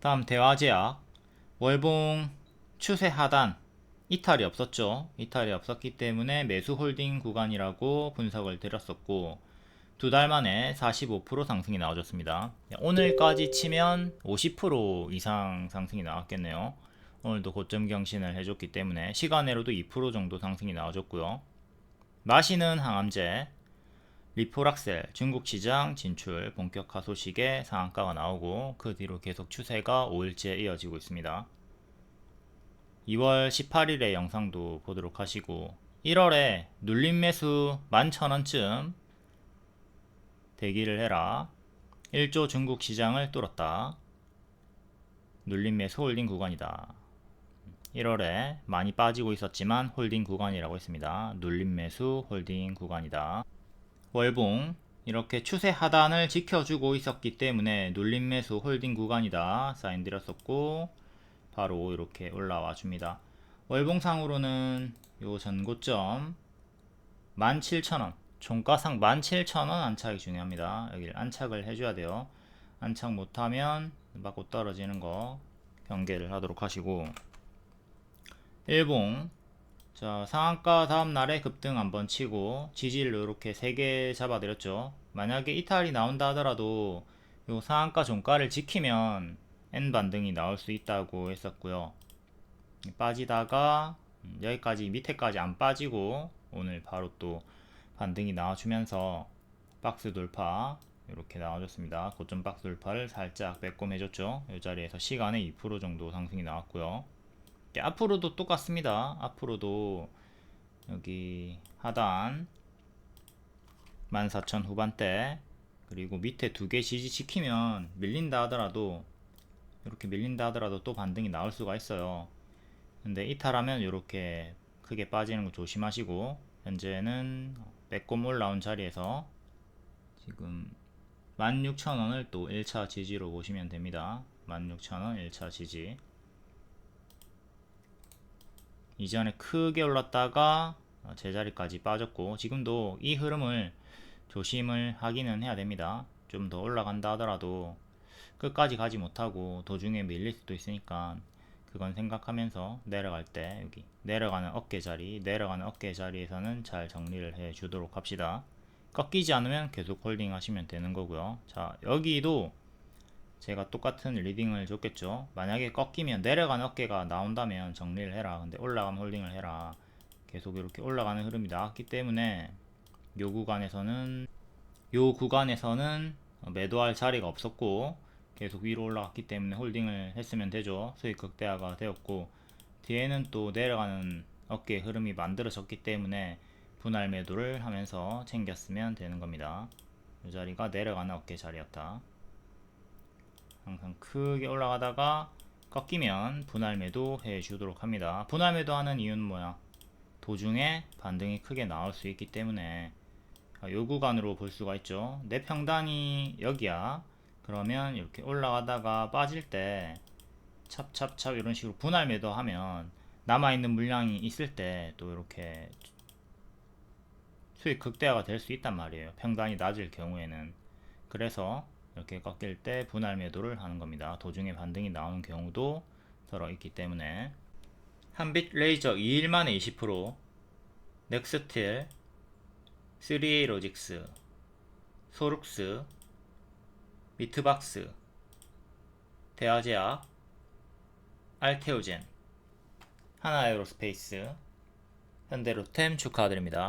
다음 대화제약 월봉 추세 하단 이탈이 없었죠. 이탈이 없었기 때문에 매수 홀딩 구간이라고 분석을 드렸었고 두 달 만에 45% 상승이 나와줬습니다. 오늘까지 치면 50% 이상 상승이 나왔겠네요. 오늘도 고점 경신을 해줬기 때문에 시간으로도 2% 정도 상승이 나와줬고요. 마시는 항암제 리포락셀 중국 시장 진출 본격화 소식에 상한가가 나오고 그 뒤로 계속 추세가 5일째 이어지고 있습니다. 2월 18일의 영상도 보도록 하시고 1월에 눌림 매수 11,000원쯤 대기를 해라. 1조 중국 시장을 뚫었다. 눌림 매수 홀딩 구간이다. 1월에 많이 빠지고 있었지만 홀딩 구간이라고 했습니다. 눌림 매수 홀딩 구간이다. 월봉 이렇게 추세 하단을 지켜주고 있었기 때문에 눌림 매수 홀딩 구간이다 사인 드렸었고 바로 이렇게 올라와 줍니다. 월봉상으로는 요 전고점 17,000원 종가상 17,000원 안착이 중요합니다. 여기를 안착을 해줘야 돼요. 안착 못하면 맞고 떨어지는 거 경계를 하도록 하시고 일봉 자 상한가 다음 날에 급등 한번 치고 지지를 이렇게 3개 잡아드렸죠. 만약에 이탈이 나온다 하더라도 요 상한가 종가를 지키면 N 반등이 나올 수 있다고 했었고요. 빠지다가 음, 여기까지 밑에까지 안 빠지고 오늘 바로 또 반등이 나와주면서 박스 돌파 이렇게 나와줬습니다. 고점 박스 돌파를 살짝 빼꼼해줬죠. 이 자리에서 시간에 2% 정도 상승이 나왔고요. 이렇게 앞으로도 똑같습니다. 앞으로도 여기 하단 14,000 후반대 그리고 밑에 두 개 지지 지키면 밀린다 하더라도 이렇게 밀린다 하더라도 또 반등이 나올 수가 있어요. 근데 이탈하면 이렇게 크게 빠지는 거 조심하시고 현재는 빼꼼 올라온 자리에서 지금 16,000원을 또 1차 지지로 보시면 됩니다. 16,000원 1차 지지. 이전에 크게 올랐다가 제자리까지 빠졌고 지금도 이 흐름을 조심을 하기는 해야 됩니다. 좀 더 올라간다 하더라도 끝까지 가지 못하고 도중에 밀릴 수도 있으니까 그건 생각하면서 내려갈 때 여기 내려가는 어깨 자리 내려가는 어깨 자리에서는 잘 정리를 해 주도록 합시다 꺾이지 않으면 계속 홀딩 하시면 되는 거고요 자 여기도 제가 똑같은 리딩을 줬겠죠 만약에 꺾이면 내려가는 어깨가 나온다면 정리를 해라 근데 올라가면 홀딩을 해라 계속 이렇게 올라가는 흐름이 나왔기 때문에 요 구간에서는 요 구간에서는 매도할 자리가 없었고 계속 위로 올라갔기 때문에 홀딩을 했으면 되죠. 수익 극대화가 되었고 뒤에는 또 내려가는 어깨 흐름이 만들어졌기 때문에 분할 매도를 하면서 챙겼으면 되는 겁니다. 이 자리가 내려가는 어깨 자리였다. 항상 크게 올라가다가 꺾이면 분할 매도 해 주도록 합니다. 분할 매도 하는 이유는 뭐야? 도중에 반등이 크게 나올 수 있기 때문에 요 구간으로 볼 수가 있죠. 내 평단이 여기야. 그러면 이렇게 올라가다가 빠질 때 찹찹찹 이런 식으로 분할 매도하면 남아있는 물량이 있을 때 또 이렇게 수익 극대화가 될 수 있단 말이에요. 평단이 낮을 경우에는. 그래서 이렇게 꺾일 때 분할 매도를 하는 겁니다. 도중에 반등이 나오는 경우도 서로 있기 때문에 한빛 레이저 2일 만에 20% 넥스틸 3A 로직스 소룩스 미트박스, 대화제약, 알테오젠, 하나에어로스페이스, 현대로템 축하드립니다.